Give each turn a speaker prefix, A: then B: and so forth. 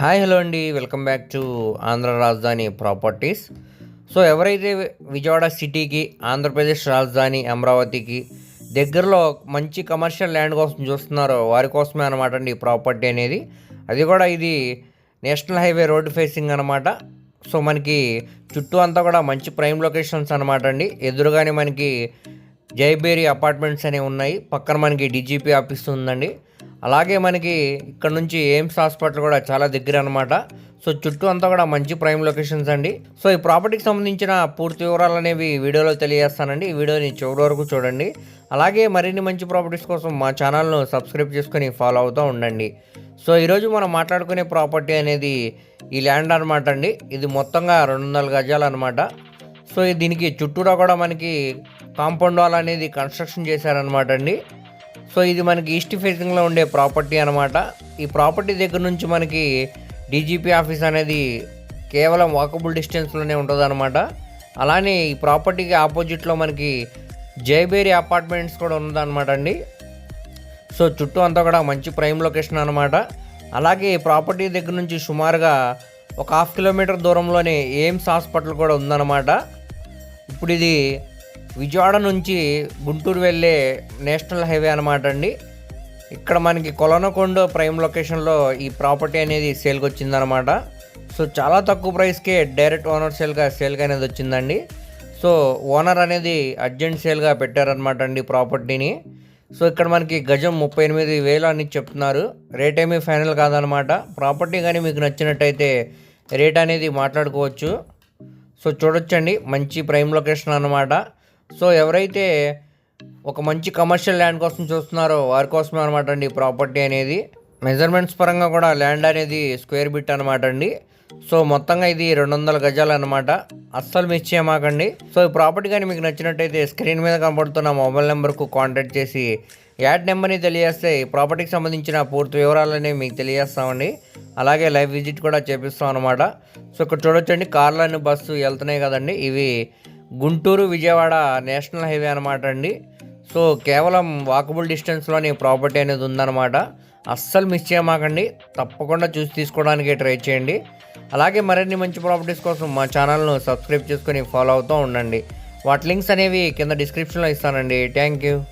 A: Hi hello అండి. Welcome back to Andhra Rajadhani properties. So ఎవరైతే విజయవాడ సిటీకి ఆంధ్రప్రదేశ్ రాజధాని అమరావతికి దగ్గరలో మంచి కమర్షియల్ ల్యాండ్ కోసం చూస్తున్నారో వారి కోసమే అనమాట అండి ఈ ప్రాపర్టీ అనేది. అది కూడా ఇది నేషనల్ హైవే రోడ్డు ఫేసింగ్ అనమాట సో మనకి చుట్టూ అంతా కూడా మంచి ప్రైమ్ లొకేషన్స్ అనమాట అండి. ఎదురుగానే మనకి జైబేరి అపార్ట్మెంట్స్ అనేవి ఉన్నాయి. పక్కన మనకి డీజీపీ ఆఫీస్ ఉందండి. అలాగే మనకి ఇక్కడ నుంచి ఎయిమ్స్ హాస్పిటల్ కూడా చాలా దగ్గర అనమాట సో చుట్టూ అంతా కూడా మంచి ప్రైమ్ లొకేషన్స్ అండి. సో ఈ ప్రాపర్టీకి సంబంధించిన పూర్తి వివరాలు అనేవి వీడియోలో తెలియజేస్తానండి. ఈ వీడియోని చివరి వరకు చూడండి. అలాగే మరిన్ని మంచి ప్రాపర్టీస్ కోసం మా ఛానల్ను సబ్స్క్రైబ్ చేసుకొని ఫాలో అవుతూ ఉండండి. సో ఈరోజు మనం మాట్లాడుకునే ప్రాపర్టీ అనేది ఈ ల్యాండ్ అనమాట అండి. ఇది మొత్తంగా రెండు వందల గజాలు అనమాట సో దీనికి చుట్టూరా కూడా మనకి కాంపౌండ్ వాల్ అనేది కన్స్ట్రక్షన్ చేశారనమాట అండి. సో ఇది మనకి ఈస్ట్ ఫేసింగ్లో ఉండే ప్రాపర్టీ అనమాట ఈ ప్రాపర్టీ దగ్గర నుంచి మనకి డీజీపీ ఆఫీస్ అనేది కేవలం వాకబుల్ డిస్టెన్స్లోనే ఉంటుంది అనమాట అలానే ఈ ప్రాపర్టీకి ఆపోజిట్లో మనకి జైబేరి అపార్ట్మెంట్స్ కూడా ఉందన్నమాట అండి. సో చుట్టూ అంతా కూడా మంచి ప్రైమ్ లొకేషన్ అనమాట అలాగే ఈ ప్రాపర్టీ దగ్గర నుంచి సుమారుగా ఒక హాఫ్ కిలోమీటర్ దూరంలోనే ఎయిమ్స్ హాస్పిటల్ కూడా ఉందన్నమాట. ఇప్పుడు ఇది విజయవాడ నుంచి గుంటూరు వెళ్ళే నేషనల్ హైవే అనమాట అండి. ఇక్కడ మనకి కొలనకొండ ప్రైమ్ లొకేషన్లో ఈ ప్రాపర్టీ అనేది సేల్కి వచ్చిందనమాట సో చాలా తక్కువ ప్రైస్కే డైరెక్ట్ ఓనర్ సేల్గా సేల్గా అనేది వచ్చిందండి. సో ఓనర్ అనేది అర్జెంట్ సేల్గా పెట్టారనమాట అండి ప్రాపర్టీని. సో ఇక్కడ మనకి గజం ముప్పై ఎనిమిది వేలు అని చెప్తున్నారు. రేట్ ఏమీ ఫైనల్ కాదనమాట ప్రాపర్టీ కానీ మీకు నచ్చినట్టయితే రేట్ అనేది మాట్లాడుకోవచ్చు. సో చూడొచ్చండి. మంచి ప్రైమ్ లొకేషన్ అనమాట సో ఎవరైతే ఒక మంచి కమర్షియల్ ల్యాండ్ కోసం చూస్తున్నారో వారి కోసమే అనమాట అండి ప్రాపర్టీ అనేది. మెజర్మెంట్స్ పరంగా కూడా ల్యాండ్ అనేది స్క్వేర్ బిట్ అనమాట అండి. సో మొత్తంగా ఇది రెండు వందల గజాలు అనమాట అస్సలు మిస్ చేయమాకండి. సో ఈ ప్రాపర్టీ కానీ మీకు నచ్చినట్టయితే స్క్రీన్ మీద కనబడుతున్న మొబైల్ నెంబర్కు కాంటాక్ట్ చేసి యాడ్ నెంబర్ని తెలియజేస్తే ఈ ప్రాపర్టీకి సంబంధించిన పూర్తి వివరాలన్నీ మీకు తెలియజేస్తామండి. అలాగే లైవ్ విజిట్ కూడా చేపిస్తాం అనమాట సో ఇక్కడ చూడొచ్చండి కార్లు బస్సు వెళ్తున్నాయి కదండి. ఇవి గుంటూరు విజయవాడ నేషనల్ హైవే అనమాట అండి. సో కేవలం వాకబుల్ డిస్టెన్స్లోని ప్రాపర్టీ అనేది ఉందన్నమాట. అస్సలు మిస్ చేయమాకండి. తప్పకుండా చూసి తీసుకోవడానికి ట్రై చేయండి. అలాగే మరిన్ని మంచి ప్రాపర్టీస్ కోసం మా ఛానల్ను సబ్స్క్రైబ్ చేసుకొని ఫాలో అవుతూ ఉండండి. వాటి లింక్స్ అనేవి కింద డిస్క్రిప్షన్లో ఇస్తానండి. Thank you.